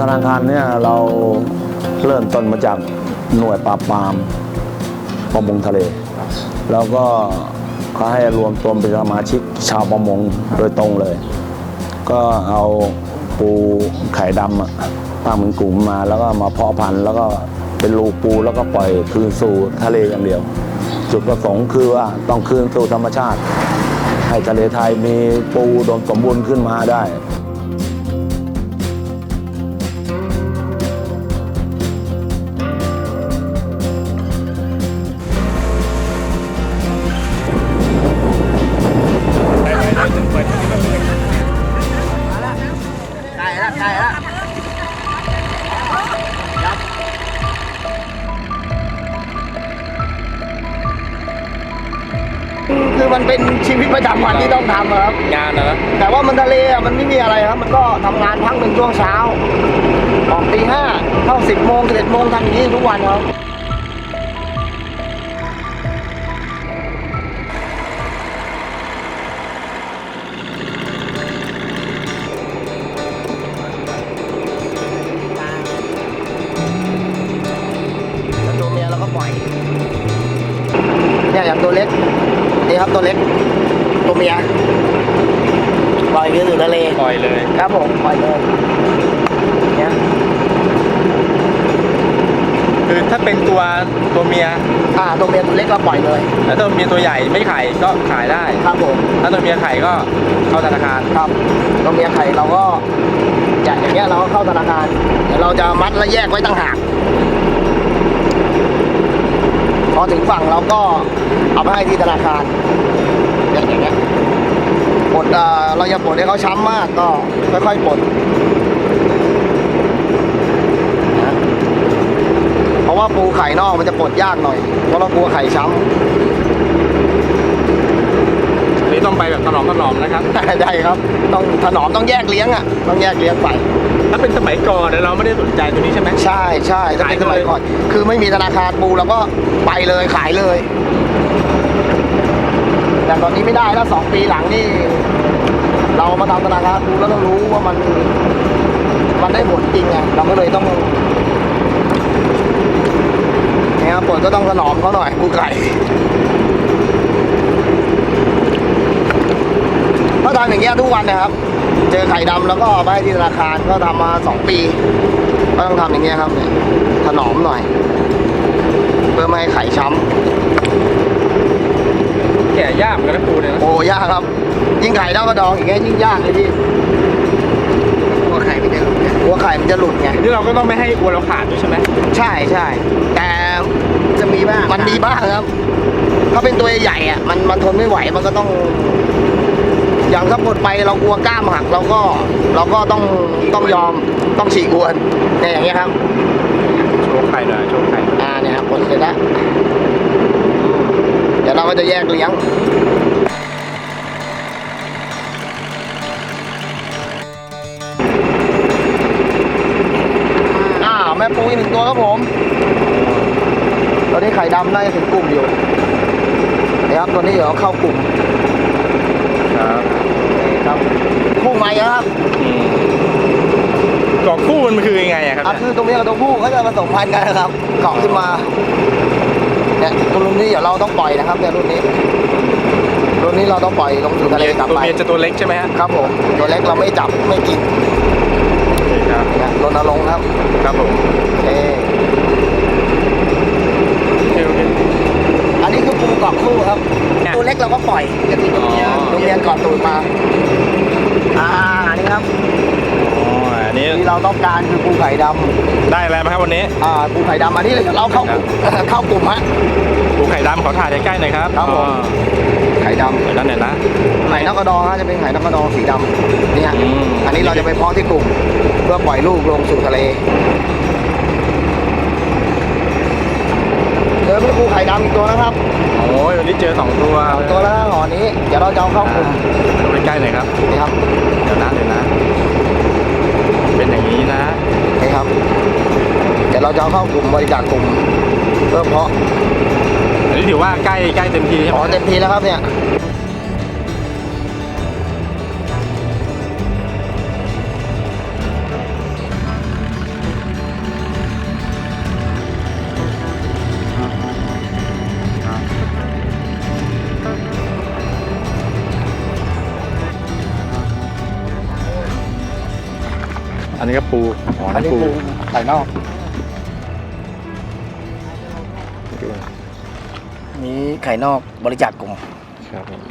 ธนาคารเนี่ยเราเริ่มต้นมาจากหน่วยปราบปรามประมงทะเล แล้วก็เขาให้รวมตัวเป็นสมาชิกชาวประมงโดยตรงเลย ก็เอาปูไข่ดำอะตั้งเป็นกลุ่มมาแล้วก็มาเพาะพันธุ์แล้วก็เป็นลูปูแล้วก็ปล่อยคืนสู่ทะเลอย่างเดียว จุดประสงค์คือว่าต้องคืนสู่ธรรมชาติ ให้ทะเลไทยมีปูดมสมบูรณ์ขึ้นมาได้ เป็นชีวิตประจำวันที่ต้องทำอะครับ งานนะนะแต่ว่ามันทะเลอะมันไม่มีอะไรครับ มันก็ทำงานพักหนึ่งช่วงเช้าออกตีห้าเข้าสิบโมงสิบโมงทำอย่างนี้ทุกวันครับ แล้วตัวเมียเราก็ปล่อย เนี่ยอย่างตัวเล็ก นี่ครับตัวเล็ก ตัวเมียปล่อยคืนสู่ทะเลปล่อยเลย ครับผมปล่อยเลยเนี่ยคือถ้าเป็นตัวตัวเมีย อ่าตัวเมียตัวเล็กเราปล่อยเลย แล้วตัวเมียตัวใหญ่ไม่ไข่ก็ขายได้ ครับผมถ้าตัวเมียไข่ก็เข้าธนาคาร ครับตัวเมียไข่เราก็จะอย่างเงี้ยเราก็เข้าธนาคารเดี๋ยวเราจะมัดและแยกไว้ต่างหากพอถึงฝั่งเราก็เอาไปให้ที่ธนาคารอย่างอย่างเงี้ย ปลดเอ่อเราอย่าปลดให้เขาช้ำมากก็ค่อยๆปลดนะเพราะว่าปูไข่นอกมันจะปลดยากหน่อยเพราะเรากลัวไข่ช้ำนี่ต้องไปแบบถนอมถนอมนะครับ ได้ครับ ต้องถนอมต้องแยกเลี้ยงอะต้องแยกเลี้ยงไปถ้าเป็นสมัยก่อนเนี่ยเราไม่ได้สนใจตัวนี้ใช่ไหมใช่ใช่ถ้าเป็นสมัยก่อน คือไม่มีธนาคารปูเราก็ไปเลยขายเลยแต่ตอนนี้ไม่ได้แล้วสองปีหลังนี่ เรามาทำธนาคารปูแล้วเรารู้ว่ามันมันได้ผลจริงไงเราก็เลยต้องเนี่ยครับผลก็ต้องถนอมเขาหน่อยปูไก่ถ้าทำอย่างเงี้ยทุกวันนะครับ เจอไข่ดำแล้วก็ไปที่ธนาคารก็ทำมาสองปีก็ต้องทำอย่างเงี้ยครับเนี่ยถนอมหน่อย เพื่อไม่ให้ไข่ช้ำ แก่ยากเหมือนกันนะปูเนี่ยำนะโอ้ยากครับ ยิ่งไข่เท่ากระดองอย่างเงี้ยยิ่งยากเลยพี่กลัวไข่มันจะหลุดกลัวไข่มันจะหลุดไงนี่เราก็ต้องไม่ให้วัวเราขาดด้วยใช่ไหมใช่ใช่แต่จะมีบ้างมันมีบ้างครับ ถ้าเป็นตัวใหญ่อะมันมันทนไม่ไหวมันก็ต้อง อย่างถ้าปลดไปเรากลัวกล้ามหักเราก็เราก็ต้องต้องยอมต้องฉีกอวนเนี่ยอย่างเงี้ยครับโชว์ไข่หน่อยโชว์ไข่อ่าเนี่ยครับกดเสร็จแล้ว เดี๋ยวเราก็จะแยกเลี้ยงอ้าวแม่ปูอีกหนึ่งตัวครับผม ตอนนี้ไข่ดำน่าจะถึงกลุ่มอยู่นะครับตัวนี้เดี๋ยวเข้ากลุ่มครับนี่ครับคู่ใหม่นะครับอืมกรอบคู่มันคือยังไงอะครับอะเนี่ยคือตรงนี้กับตัวผู้เขาจะผสมพันธุ์กันนะครับ เกาะขึ้นมา เนี่ยตัวรุ่นนี้เดี๋ยวเราต้องปล่อยนะครับเนี่ยรุ่นนี้ รุ่นนี้เราต้องปล่อยลงสู่ทะเลกลับตัวไปเมียจะตัวเล็กใช่ไหมฮะครับผมตัวเล็กเราไม่จับไม่กินโอเคครับเนี่ยรณรงค์ครับครับผมโอเคโอเคโอเค อันนี้คือปูเกาะคู่ครับ เนี่ย ตัวเล็กเราก็ปล่อยจะมีตัวเมียอ๋อตัวเมียเกาะตูดมา อ่าอันนี้ครับอ๋ออันนี้ที่ เราต้องการคือปูไข่ดำได้อะไรมาครับวันนี้อ่าปูไข่ดำอันนี้เราเข้ากลุ่ม เข้ากลุ่มฮะ ปูไข่ดำขอถ่ายใกล้ๆหน่อยครับครับผม อ๋อไข่ดำ เดี๋ยวนั้นเดี๋ยวนะไข่นกกระดองฮะจะเป็นไข่นกกระดองสีดำนี่ฮะอืม อันนี้เราจะไปเพาะที่กลุ่ม เพื่อปล่อยลูกลงสู่ทะเลเจอพี่ปูไข่ดำอีกตัวนะครับโอ้ยวันนี้เจอสองตัวตัวละหอนี้เดี๋ยวเราจะเอาเข้ากลุ่มดูใกล้ๆหน่อยครับ นี่ครับเดี๋ยวนะเดี๋ยวนะ เป็นอย่างนี้นะนี่ครับ เดี๋ยวเราจะเอาเข้ากลุ่มบริจาคกลุ่มเพื่อเพาะอันนี้ถือว่าใกล้ใกล้เต็มทีใช่อ๋ไหอมเต็มทีแล้วครับเนี่ย นนี้ก็ปูอ๋ออันนี่นี้ปูปูไข่นอกนี้ไข่นอกบริจาคกลุ่มครับผม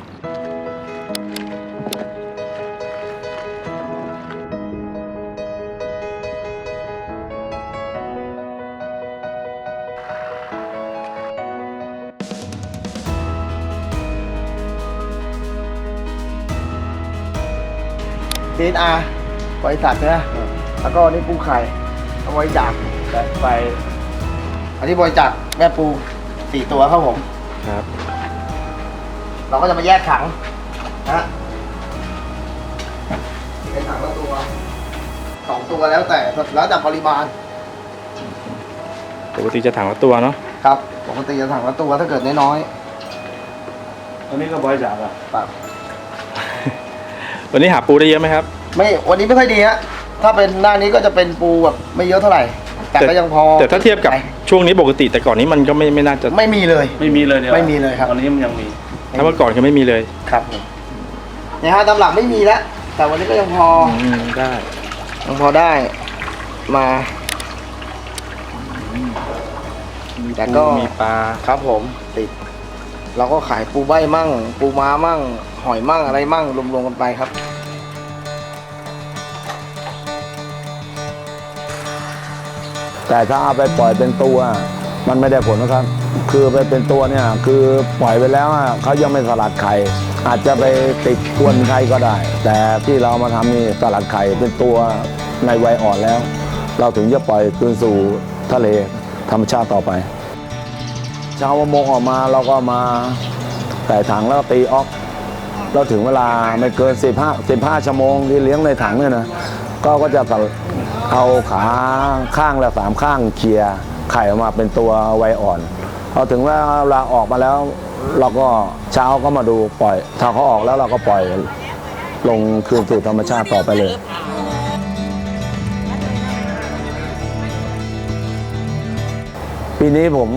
ซีนอาบริษัทนะ แล้วก็นี่ปูไข่เอาบริจาคแต่ไฟอันนี้บริจาคแม่ปูสี่ตัวครับผม ครับ เราก็จะมาแยกถังนะฮะเป็นถังละตัวสองตัวแล้วแต่แล้วแต่ปริมาณ ปกติจะถังละตัวเนาะครับปกติจะถังละตัวถ้าเกิดน้อยอันนี้ก็บริจาคอะๆแบบวันนี้หาปูได้เยอะไหมครับ ไม่วันนี้ไม่ค่อยดีฮะ ถ้าเป็นหน้านี้ก็จะเป็นปูแบบไม่เยอะเท่าไหร่ แต่ก็ยังพอแต่ถ้าเทียบกับไปช่วงนี้ปกติแต่ก่อนนี้มันก็ไม่ไม่น่าจะไม่มีเลย ไม่มีเลยเดียวไม่มีเลยครับ ตอนนี้มันยังมีถ้าเมื่อก่อนคือไม่มีเลยครับผมเนี่ยฮะตำหลักไม่มีแล้วแต่วันนี้ก็ยังพออืมได้ยังพอได้มาแต่ก็มีปลาครับผมติดเราก็ขายปูใบมั่ง ปูม้ามั่ง หอยมั่งอะไรมั่งรวมๆกันไปครับ แต่ถ้าเอาไปปล่อยเป็นตัว มันไม่ได้ผลนะครับ คือไปเป็นตัวเนี่ยคือปล่อยไปแล้วเขายังไม่สลัดไข่อาจจะไปติดควนไข่ก็ได้ แต่ที่เรามาทำนี่สลัดไข่เป็นตัวในวัยอ่อนแล้ว เราถึงจะปล่อยคืนสู่ทะเลธรรมชาติต่อไปเช้าประมงออกมาเราก็มาใส่ถังแล้วตีออกเราถึงเวลาไม่เกิน 15 15ชั่วโมงที่เลี้ยงในถังเนี่ยนะก็ก็จะ เอาขาข้างละสามข้างเคลียร์ไข่ออกมาเป็นตัวไวยอ่อนพอถึงเวลาออกมาแล้ว เราก็เช้าก็มาดูปล่อย ถ้าเขาออกแล้วเราก็ปล่อยลงคืนสู่ธรรมชาติต่อไปเลยปีนี้ผม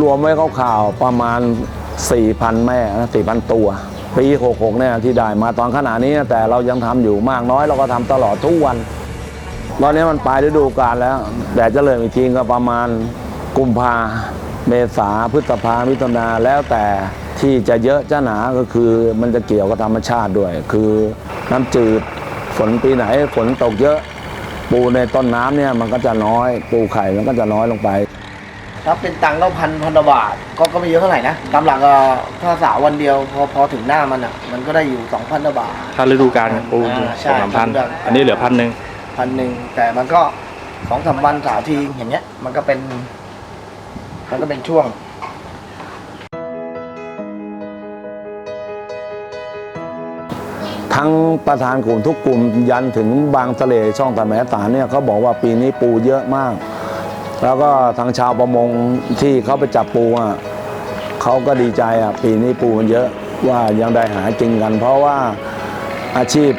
รวมไว้ข่าวๆประมาณ 4,000 แม่นะ4,000 ตัว ปี 66 เนี่ยที่ได้มาตอนขณะนี้แต่เรายังทำอยู่มากน้อยเราก็ทำตลอดทุกวัน ตอนนี้มันปลายฤดูกาลแล้ว แต่จะเริ่มอีกทีก็ประมาณกุมภาเมษาพฤษภามิถุนาแล้วแต่ที่จะเยอะจะหนาก็คือมันจะเกี่ยวกับธรรมชาติด้วย คือน้ำจืดฝนปีไหนฝนตกเยอะปูในต้นน้ำเนี่ยมันก็จะน้อย ปูไข่มันก็จะน้อยลงไป ถ้าเป็นตังค์ก็พันพันกว่าบาทก็ก็ไม่เยอะเท่าไหร่นะตามหลักก็ถ้าสาววันเดียวพอพอถึงหน้ามันอะมันก็ได้อยู่สองพันกว่าบาทถ้าฤดูกาลปูอ่าใช่สองสามพันฤดูกาลอันนี้เหลือพันหนึ่ง พันหนึ่งแต่มันก็สองสามวันสามทีอย่างเงี้ย มันก็เป็น มันก็เป็นช่วงทั้งประธานกลุ่มทุกกลุ่มยันถึงบางทะเลช่องตะแมตานเนี่ยเขาบอกว่าปีนี้ปูเยอะมาก แล้วก็ทางชาวประมงที่เขาไปจับปูอะเขาก็ดีใจอะปีนี้ปูมันเยอะว่ายังได้หากินกัน เพราะว่าอาชีพ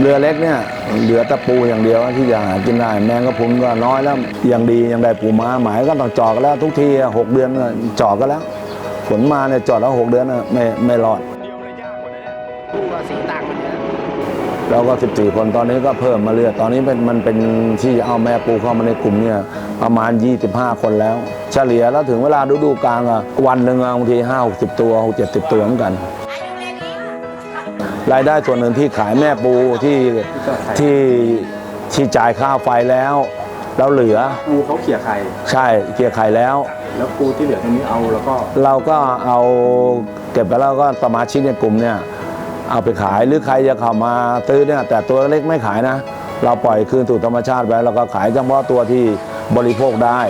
เรือเล็กเนี่ยเหลือแต่ปูอย่างเดียวที่จะหากินได้แมงกะพรุนก็น้อยแล้วยังดียังได้ปูม้าหมายก็ต้องจอดกันแล้ว ทุกทีอะหกเดือนก็จอดกันแล้วฝนมาเนี่ยจอดแล้วหกเดือนอะไม่ไม่รอดปูกับสีต่างกันเนี่ยแล้วก็ 14 คนตอนนี้ก็เพิ่มมาเรื่อยตอนนี้เป็นมันเป็นที่เอาแม่ปูเข้ามาในกลุ่มเนี่ยประมาณ 25 คนแล้ว เฉลี่ยแล้วถึงเวลาฤดูกาลอะวันหนึ่งอะบางที5 60 ตัว6 70 ตัวเหมือนกัน รายได้ส่วนหนึ่งที่ขายแม่ปูที่ที่ที่จ่ายค่าไฟแล้วแล้วเหลือปูเขาเขี่ยไข่ใช่เกลี่ยไข่แล้ว แล้วปูที่เหลือตรงนี้เอาแล้วก็เราก็เอาเก็บไปแล้วก็สมาชิกในกลุ่มเนี่ยเอาไปขายหรือใครจะเข้ามาซื้อเนี่ยแต่ตัวเล็กไม่ขายนะ เราปล่อยคืนสู่ธรรมชาติไว้แล้วก็ขายเฉพาะตัวที่บริโภคได้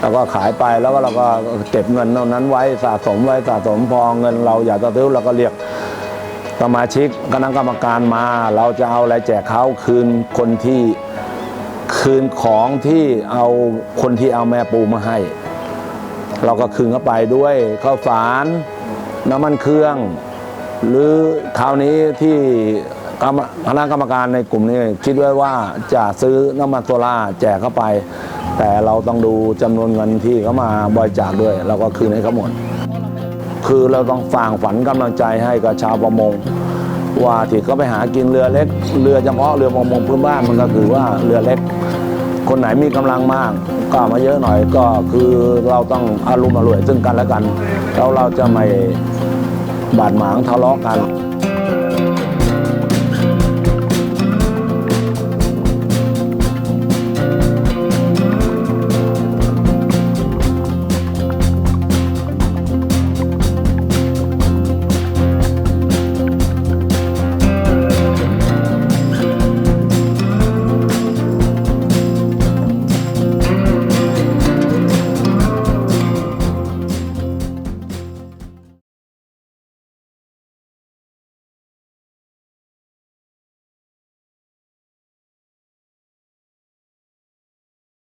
แล้วก็ขายไปแล้วก็เราก็เก็บเงินเท่านั้นไว้สะสมไว้สะสมพอเงินเราอยากจะซื้อเราก็เรียก สมาชิกคณะกรรมการมา เราจะเอาอะไรแจกเขาคืนคนที่คืนของที่เอาคนที่เอาแม่ปูมาให้ เราก็คืนเข้าไปด้วยข้าวสารน้ำมันเครื่อง หรือคราวนี้ที่คณะกรรมการในกลุ่มนี้คิดไว้ว่าจะซื้อน้ำมันโซล่าแจกเข้าไป แต่เราต้องดูจำนวนเงินที่เขามาบริจาคด้วย เราก็คืนให้เขาหมด คือเราต้องฝางฝันกำลังใจให้กับชาวประมง ว่าที่เขาไปหากินเรือเล็ก เรือเฉพาะเรือประมงพื้นบ้านมันก็คือว่าเรือเล็ก คนไหนมีกำลังมาก ก็เอามาเยอะหน่อยก็คือเราต้องอารมณ์อร่วยซึ่งกันและกัน แล้วเราจะไม่บาดหมางทะเลาะกัน